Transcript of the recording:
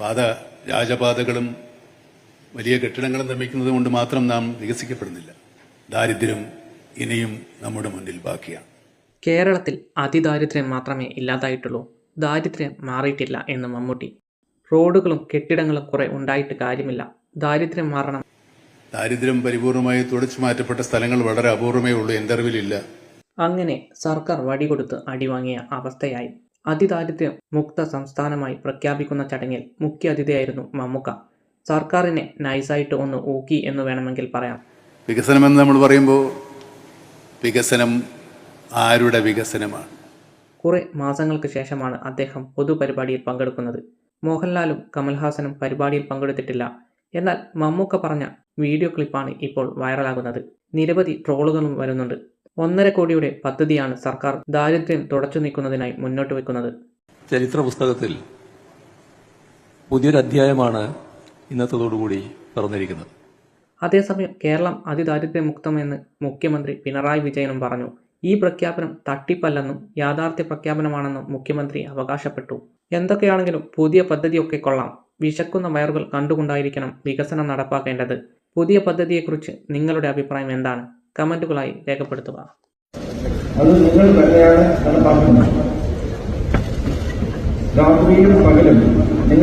പാത രാജപാതകളും വലിയ കെട്ടിടങ്ങളും നിർമ്മിക്കുന്നത് കൊണ്ട് മാത്രം നാം വികസിക്കപ്പെടുന്നില്ല. ദാരിദ്ര്യം ഇനിയും നമ്മുടെ മുന്നിൽ ബാക്കിയാണ്. കേരളത്തിൽ അതിദാരിദ്ര്യം മാത്രമേ ഇല്ലാതായിട്ടുള്ളൂ. ദാരിദ്ര്യം മാറിയിട്ടില്ല എന്ന് മമ്മൂട്ടി. റോഡുകളും കെട്ടിടങ്ങളും കുറെ ഉണ്ടായിട്ട് കാര്യമില്ല. ദാരിദ്ര്യം മാറണം. ദാരിദ്ര്യം പരിപൂർണമായി തുടച്ചു മാറ്റപ്പെട്ട സ്ഥലങ്ങൾ വളരെ അപൂർവമേ ഉള്ളൂ. എന്റെ അറിവിലില്ല. അങ്ങനെ സർക്കാർ വടികൊടുത്ത് അടിവാങ്ങിയ അവസ്ഥയായി. അതിദാരിദ്ര്യം മുക്ത സംസ്ഥാനമായി പ്രഖ്യാപിക്കുന്ന ചടങ്ങിൽ മുഖ്യ അതിഥിയായിരുന്നു മമ്മുക്ക. സർക്കാരിനെ നൈസായിട്ട് ഒന്ന് ഊക്കി എന്ന് വേണമെങ്കിൽ പറയാം. വികസനം എന്ന് നമ്മൾ പറയുമ്പോൾ വികസനം ആരുടെ വികസനമാണ്? കുറെ മാസങ്ങൾക്ക് ശേഷമാണ് അദ്ദേഹം പൊതുപരിപാടിയിൽ പങ്കെടുക്കുന്നത്. മോഹൻലാലും കമൽഹാസനും പരിപാടിയിൽ പങ്കെടുത്തിട്ടില്ല. എന്നാൽ മമ്മൂക്ക പറഞ്ഞ വീഡിയോ ക്ലിപ്പാണ് ഇപ്പോൾ വൈറലാകുന്നത്. നിരവധി ട്രോളുകളും വരുന്നുണ്ട്. ഒന്നര കോടിയുടെ പദ്ധതിയാണ് സർക്കാർ ദാരിദ്ര്യം തുടച്ചു നീക്കുന്നതിനായി മുന്നോട്ട് വെക്കുന്നത്. ചരിത്ര പുസ്തകത്തിൽ പുതിയൊരു അധ്യായമാണ് ഇന്നത്തതോടുകൂടി പറഞ്ഞിരിക്കുന്നത് അതേസമയം കേരളം അതിദാരിദ്ര്യമുക്തമെന്ന് മുഖ്യമന്ത്രി പിണറായി വിജയനും പറഞ്ഞു. ഈ പ്രഖ്യാപനം തട്ടിപ്പല്ലെന്നും യാഥാർത്ഥ്യ പ്രഖ്യാപനമാണെന്നും മുഖ്യമന്ത്രി അവകാശപ്പെട്ടു. എന്തൊക്കെയാണെങ്കിലും പുതിയ പദ്ധതിയൊക്കെ കൊള്ളാം. വിശക്കുന്ന വയറുകൾ കണ്ടുകൊണ്ടായിരിക്കണം വികസനം നടപ്പാക്കേണ്ടത്. പുതിയ പദ്ധതിയെക്കുറിച്ച് നിങ്ങളുടെ അഭിപ്രായം എന്താണ്? കമന്റുകളായി രേഖപ്പെടുത്തുക. അത് നിങ്ങൾ തന്നെയാണ് രാത്രിയും പകലും